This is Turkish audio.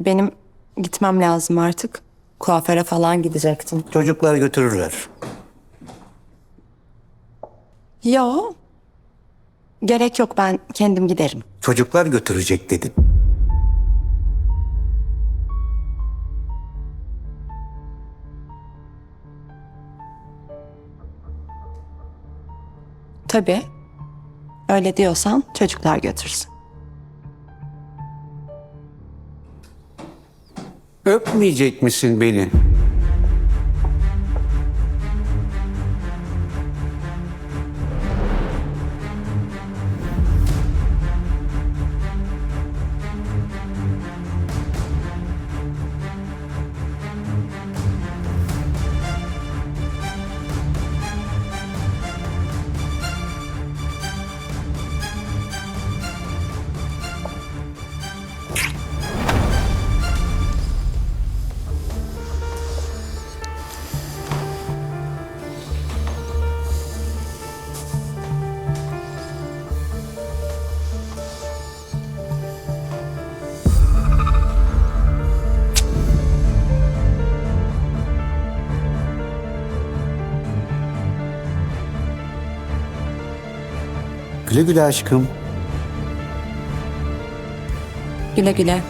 Benim gitmem lazım artık. Kuaföre falan gidecektim. Çocuklar götürürler. Yo. Gerek yok ben kendim giderim. Çocuklar götürecek dedim. Tabii. Öyle diyorsan çocuklar götürsün. Öpmeyecek misin beni? Güle güle aşkım. Güle güle.